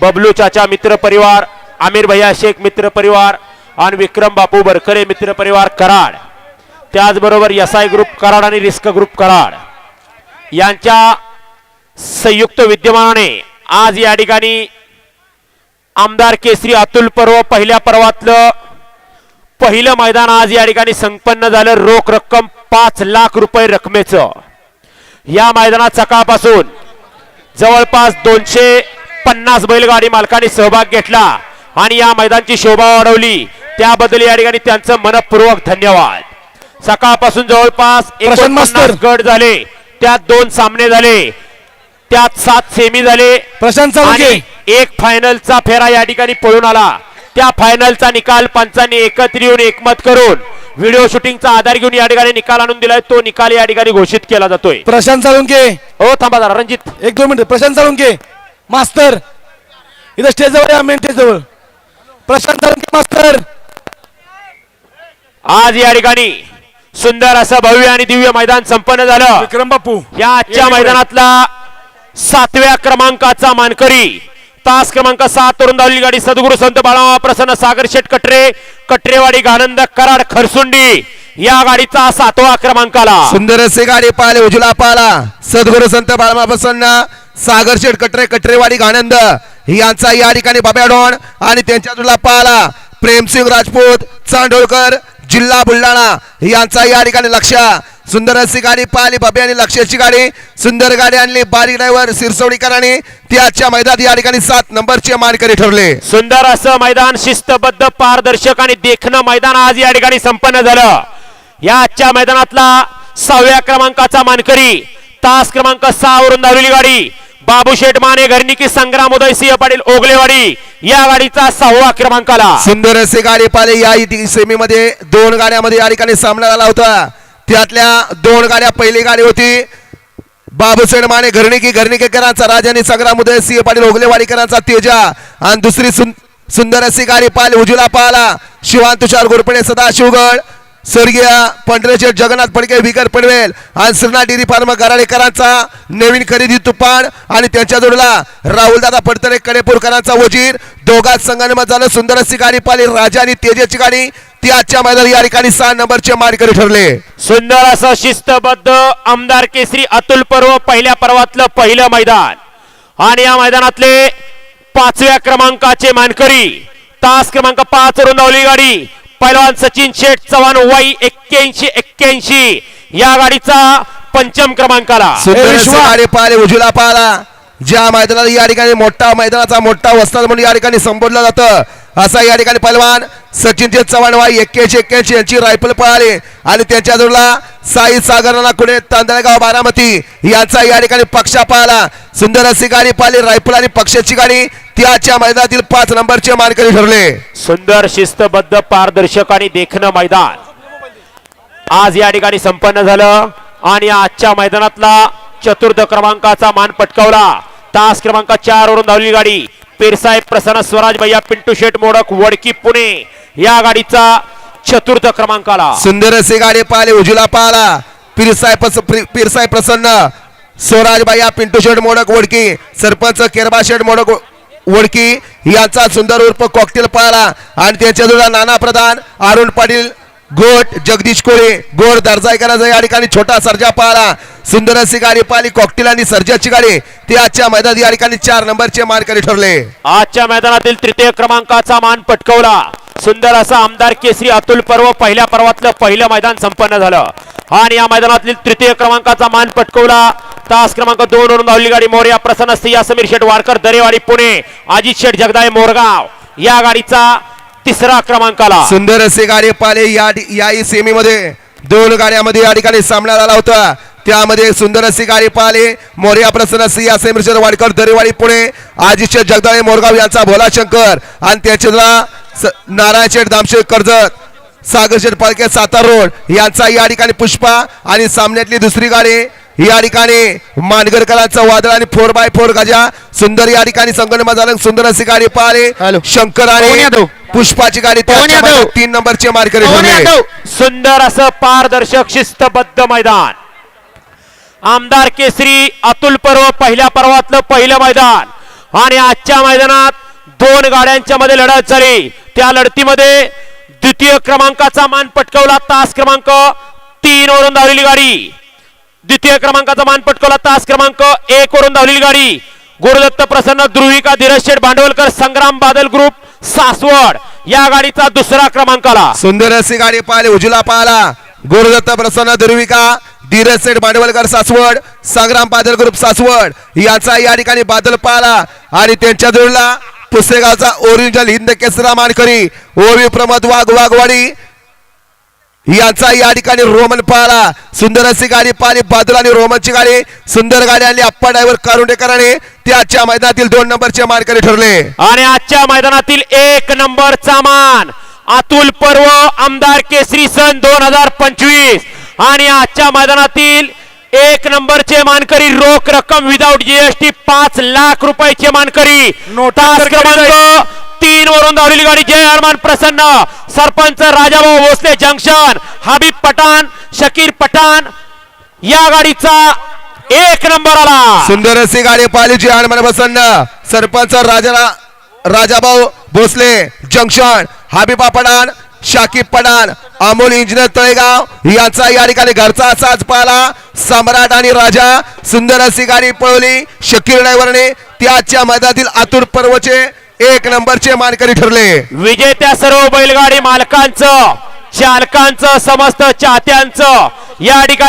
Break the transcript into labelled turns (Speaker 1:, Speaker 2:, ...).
Speaker 1: बबलू चाचा मित्र परिवार आमिर भैया शेख मित्र परिवार आणि विक्रम बापू बरकरे मित्र परिवार कराड. त्याचबरोबर यसाय ग्रुप कराड आणि रिस्क ग्रुप कराड. यांच्या संयुक्त विद्यमानाने आज या ठिकाणी आमदार केसरी अतुल पर्व पहिल्या पर्वातलं पहिलं मैदान आज या ठिकाणी संपन्न झालं. रोख रक्कम पाच लाख रुपये रकमेचं. या मैदानात सकाळपासून जवळपास दोनशे पन्नास बैलगाडी मालकांनी सहभाग घेतला आणि या मैदानची शोभा वाढवली. त्याबद्दल या ठिकाणी त्यांचं मनपूर्वक धन्यवाद. सकाळपासून जवळपास. एकोणपन्नास गट झाले. त्यात दोन सामने झाले. त्यात सात सेमी झाले.
Speaker 2: प्रशांत
Speaker 1: एक फायनलचा फेरा या ठिकाणी पळून आला. त्या फायनलचा निकाल पंचांनी एकत्र येऊन एकमत करून व्हिडिओ शूटिंगचा आधार घेऊन या ठिकाणी निकाल आणून दिलाय. तो निकाल या ठिकाणी घोषित केला जातोय.
Speaker 2: प्रशांत साळुंके
Speaker 1: हो थांबा जरा रणजित.
Speaker 2: एक दोन मिनिट. प्रशांत साळुंके मास्तर इथं स्टेज जवळ या मेन स्टेज जवळ. प्रशांत मास्तर.
Speaker 1: आज या ठिकाणी सुंदर असं भव्य आणि दिव्य मैदान संपन्न झालं.
Speaker 2: विक्रम बापू.
Speaker 1: या आजच्या मैदानातला सातव्या क्रमांकाचा मानकरी तास क्रमांक सात वरून धावली गाडी सद्गुरू संत बाळामा प्रसन्न सागर शेठ कटरे कटरेवाडी गानंद कराड खरसुंडी या गाडीचा सातवा क्रमांकाला.
Speaker 3: सुंदर असे गाडी पाहिले उजला पाला सद्गुरू संत बाळमा प्रसन्न सागर शेठ कटरे कटरेवाडी आनंद यांचा या ठिकाणी बाब्या डॉन आणि त्यांच्या तुला पाला प्रेमसिंग राजपूत चांडोळकर जिल्हा बुलढाणा. यांचा या ठिकाणी लक्ष. सुंदर अशी गाडी पाहिली बाबी आणि लक्ष्याची गाडी सुंदर गाडी आणली बारीक ड्रायव्हर सिरसवडीकरांनी. ती आजच्या मैदानात या ठिकाणी सात नंबरचे मानकरी ठरले.
Speaker 1: सुंदर असं मैदान शिस्तबद्ध पारदर्शक आणि देखणं मैदान आज या ठिकाणी संपन्न झालं. या आजच्या मैदानातला सहाव्या क्रमांकाचा मानकरी तास क्रमांक सहा वरून धावलेली गाडी. बाबू शेठ माने घरनिकी संग्राम उदय सिंह पाटील ओगलेवाडी या गाडीचा सहावा क्रमांकाला.
Speaker 3: सुंदर असे गाडी पाहिले या सेमी मध्ये दोन गाड्यामध्ये या ठिकाणी सामना झाला होता. त्यातल्या दोन गाड्या पहिली गाडी होती बाबूशेठ माने घरणिकी घरणिकेकरांचा राजाने संग्राम उदय सिंह पाटील ओगलेवाडीकरांचा तेजा. आणि दुसरी सुंदर अशी गाडी पाहिली उजूला पाहला शिवान तुषार गोरपडे सदाशिवगड. स्वर्गीय पंढरेश्वर जगन्नाथ फडके विकर पडवेल आणि श्रीनाथ डेअरी फार्म गराडेकरांचा नवीन खरेदी तुपाड आणि त्यांच्या जोडला राहुलदादा पडतरे कडेपूरकरांचा वजीर. दोघात संघांमध्ये झालं सुंदर अशी गाडी पाली राजा आणि तेजेची गाडी ती आजच्या मैदान या ठिकाणी सहा नंबरचे मानकरी ठरले.
Speaker 1: सुंदर असं शिस्तबद्ध आमदार केसरी अतुल पर्व पहिल्या पर्वातलं पहिलं मैदान. आणि या मैदानातले पाचव्या क्रमांकाचे मानकरी तास क्रमांक पाच रुंदावली गाडी. पैलवान सचिन शेठ चव्हाण वाई एक्क्याऐंशी एक्क्याऐंशी. या गाडीचा पंचम क्रमांकाला.
Speaker 3: पाहिले उजूला पाहला. ज्या मैदानात या ठिकाणी मोठा मैदानाचा मोठा वस्ताद म्हणून या ठिकाणी संबोधलं जातं. असा या ठिकाणी पहिलवान सचिनचे चव्हाण वाई एक्क्याऐंशी एक्क्याऐंशी यांची रायफल पळाली. आणि त्यांच्या जोडला साई सागराला कुठे तांदळगाव बारामती याचा या ठिकाणी पक्षा पाहिला. सुंदर अशी गाडी पाहिली रायफल आणि पक्षाची गाडी. ती आजच्या मैदानातील पाच नंबरचे मानकरी ठरले.
Speaker 1: सुंदर शिस्तबद्ध पारदर्शक आणि देखणं मैदान. आज या ठिकाणी संपन्न झालं आणि आजच्या मैदानातला चतुर्थ क्रमांकाचा मान पटकावला. तास क्रमांक चार वरून धावली गाडी. पेरसाहेब प्रसन्न स्वराज भैया पिंटू शेठ मोडक वडकी पुणे. या गाडीचा चतुर्थ क्रमांकाला.
Speaker 3: सुंदर असे गाडी पाहिले. उजूला पाहला पिरसाय प्रसन्न. स्वराज बाया पिंटू शेठ मोडक वडकी सरपंच केरबा शेठ मोडक वडकी यांचा सुंदर उर्फ कॉकटेल पाहला. आणि त्यांच्या जोडा नाना प्रधान अरुण पाटील गोट जगदीश कोळे गोड दर्जाईकरांचा या ठिकाणी छोटा सर्जा पाहला. सुंदर अशी गाडी पाहिली कॉकटेल आणि सर्जाची गाडी. ती आजच्या मैदानात या ठिकाणी चार नंबरचे मानकरी ठरले.
Speaker 1: आजच्या मैदानातील तृतीय क्रमांकाचा मान पटकवला. सुंदर असा आमदार केसरी अतुल पर्व पहिल्या पर्वातलं पहिलं मैदान संपन्न झालं. आणि या मैदानातील तृतीय क्रमांकाचा मान पटकवला. तास क्रमांक दोन वरून धावली गाडी मोर्या प्रसन्न सिया समीर शेठ वाडकर दरेवाडी पुणे अजित शेठ जगदाय मोरगाव या गाडीचा तिसरा क्रमांकाला
Speaker 3: सुंदर असे गाडी पाले या याही सेमी मध्ये दोन गाड्यामध्ये या ठिकाणी सामना झाला होता. त्यामध्ये सुंदर अशी गाडी पाले मोर्या प्रसन्न सिंह सेमिरचंद वाडकर दरेवाडी पुणे आजिष्य जगदाळे मोरगाव यांचा भोला शंकर. आणि त्याच्या नारायण शेठ दामशेठ कर्जत सागर शेठ पालके सातार रोड यांचा या ठिकाणी पुष्पा आणि सामन्यातली दुसरी गाडी या ठिकाणी मानगरकरांचा वादळ आणि फोर बाय फोर गजा. सुंदर या ठिकाणी संगणमत झालं. सुंदर अशी गाडी पाहिली.
Speaker 2: हॅलो.
Speaker 3: शंकर आणि. पुष्पाची गाडी तीन नंबरचे
Speaker 2: यादव.
Speaker 1: सुंदर असं पारदर्शक शिस्तबद्ध मैदान. आमदार केसरी अतुल पर्व पहिल्या पर्वातलं पहिलं मैदान. आणि आजच्या मैदानात दोन गाड्यांच्या मध्ये लढत झाली. त्या लढतीमध्ये द्वितीय क्रमांकाचा मान पटकवला. तास क्रमांक तीन वरून धावलेली गाडी. द्वितीय क्रमांकाचा मान पटकवला. तास क्रमांक एक वरून धावलेली गाडी. गुरुदत्त प्रसन्न ध्रुविका धीरज शेठ भांडवलकर संग्राम बादल ग्रुप सासवड या गाडीचा दुसरा क्रमांक आला.
Speaker 3: सुंदर अशी गाडी पाहिली उजला पाहिला. गुरुदत्त प्रसन्न ध्रुविका धीरज सेठ भांडवलकर सासवड संग्राम बादल ग्रुप सासवड. याचा या ठिकाणी बादल पाहिला आणि त्यांच्या जोडला पुसेगावचा ओरिजिनल हिंद केसरा मानकरी ओवी प्रमोद वाघ वाघवाडी यांचा या ठिकाणी रोमन पाहिला सुंदर अशी गाडी पाहिली बादल आणि रोमनची गाडी सुंदर गाडी आणि अप्पा ड्रायव्हर कारुंडेकरांनी आजच्या मैदानातील दोन नंबरचे मानकरी ठरले.
Speaker 1: आणि आजच्या मैदानातील एक नंबरचा मान अतुल पर्व आमदार केसरी सन दोन हजार पंचवीस. आणि आजच्या मैदानातील एक नंबरचे मानकरी रोख रक्कम विदाऊट जीएसटी पाच लाख रुपयाचे मानकरी. तास क्रमांक तीन वरून धावलेली गाडी. जय हनुमान प्रसन्न. सरपंच राजाभाऊ भोसले जंक्शन. हबीब पठाण शकीर पठाण या गाडीचा एक नंबर आला.
Speaker 3: सुंदर अशी गाडी पाहिली जी हनुमान प्रसन्न. सरपंच राजा राजाभाऊ भोसले जंक्शन. हाबिबा पठाण शाकिब पठाण अमोल इंजिनियर तळेगाव याचा या ठिकाणी घरचा असाच पाहिला. सम्राट आणि राजा सुंदर अशी गाडी पळवली. शकील ड्रायव्हरने त्याच्या मैदानातील आतुर पर्वचे एक नंबरचे मानकरी ठरले.
Speaker 1: विजेत्या सर्व बैलगाडी मालकांचं चालकांचं समस्त चाहत्यांचं. या ठिकाणी